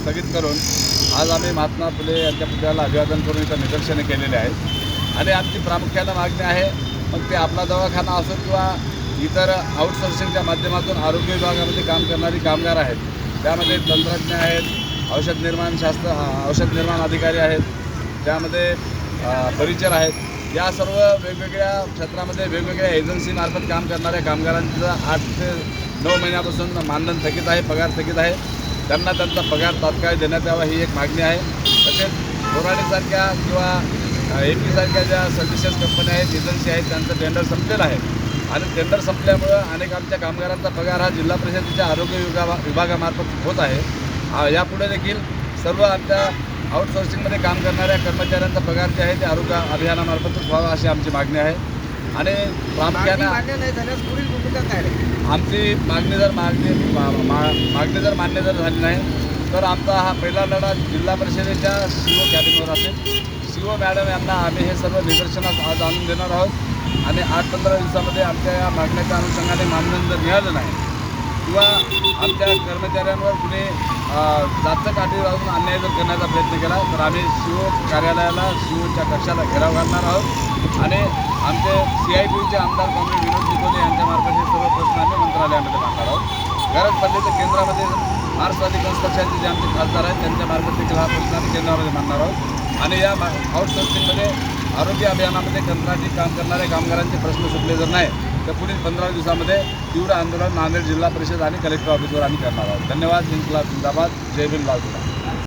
स्थगित करून आज आम्ही महात्मा फुले यांच्या पुतळ्याला अभिवादन करून इथं निदर्शने केलेले आहेत. आणि आमची प्रामुख्यानं मागणी आहे मग ते आपला दवाखाना असो किंवा इतर आउटसोर्सिंगच्या माध्यमातून आरोग्य विभागामध्ये काम करणारी कामगार आहेत. त्यामध्ये तंत्रज्ञ आहेत औषध निर्माण शास्त्र औषध निर्माण अधिकारी आहेत त्यामध्ये परिचर आहेत. या सर्व वेगवेगळ्या क्षेत्रामध्ये वेगवेगळ्या एजन्सीमार्फत काम करणाऱ्या कामगारांचं आठ ते नऊ महिन्यापासून मानधन थकीत आहे पगार थकीत आहे. त्यांना त्यांचा पगार तात्काळ देण्यात यावा ही एक मागणी आहे. तसेच बोराडेसारख्या किंवा ए पीसारख्या ज्या सर्व्हिसेस कंपन्या आहेत एजन्सी आहेत त्यांचं टेंडर संपलेलं आहे. आणि टेंडर संपल्यामुळं अनेक आमच्या कामगारांचा पगार हा जिल्हा परिषदेच्या आरोग्य विभागा विभागामार्फत होत आहे. यापुढे देखील सर्व आमच्या आउटसोर्सिंगमध्ये काम करणाऱ्या कर्मचाऱ्यांचा पगार जे आहे ते आरोग्य अभियानामार्फतच व्हावा अशी आमची मागणी आहे. आणि प्रामुख्यानं मान्य नाही झाल्यास पुढील भूमिका काय राहील आमची मागणी जर मागणी मागणी जर मान्य जर झाली नाही तर आमचा हा पहिला लढा जिल्हा परिषदेच्या सी ओ कॅबिनवर असेल. सी ओ मॅडम यांना आम्ही हे सर्व निदर्शनास आज आणून देणार आहोत. आणि आठ पंधरा दिवसामध्ये आमच्या या मागण्याच्या अनुषंगाने मानधन जर मिळालं नाही. किंवा आमच्या कर्मचाऱ्यांवर कुणी जास्त काठी लावून अन्याय जर करण्याचा प्रयत्न केला तर आम्ही सी ओ कार्यालयाला सी ओच्या कक्षाला घेराव घालणार आहोत. आणि आमचे सी आय पीचे आमदार कॉम्रेड विनोद निकोले यांच्यामार्फत हे सर्व प्रश्न आम्ही मंत्रालयामध्ये मांडणार आहोत. गरज पडली तर केंद्रामध्ये मार्क्सवादी कन्स्ट्रक्शनचे जे आमचे खासदार आहेत त्यांच्यामार्फत देखील हा प्रश्न आम्ही केंद्रामध्ये मांडणार आहोत. आणि या आउटसोर्सिंगमध्ये आरोग्य अभियानामध्ये कंत्राटी काम करणाऱ्या कामगारांचे प्रश्न सुटले जर नाही तर पुढील पंधरा दिवसामध्ये तीव्र आंदोलन नांदेड जिल्हा परिषद आणि कलेक्टर ऑफिसवर आम्ही करणार आहोत. धन्यवाद. इन्कलाब जिंदाबाद. जय भीम लाल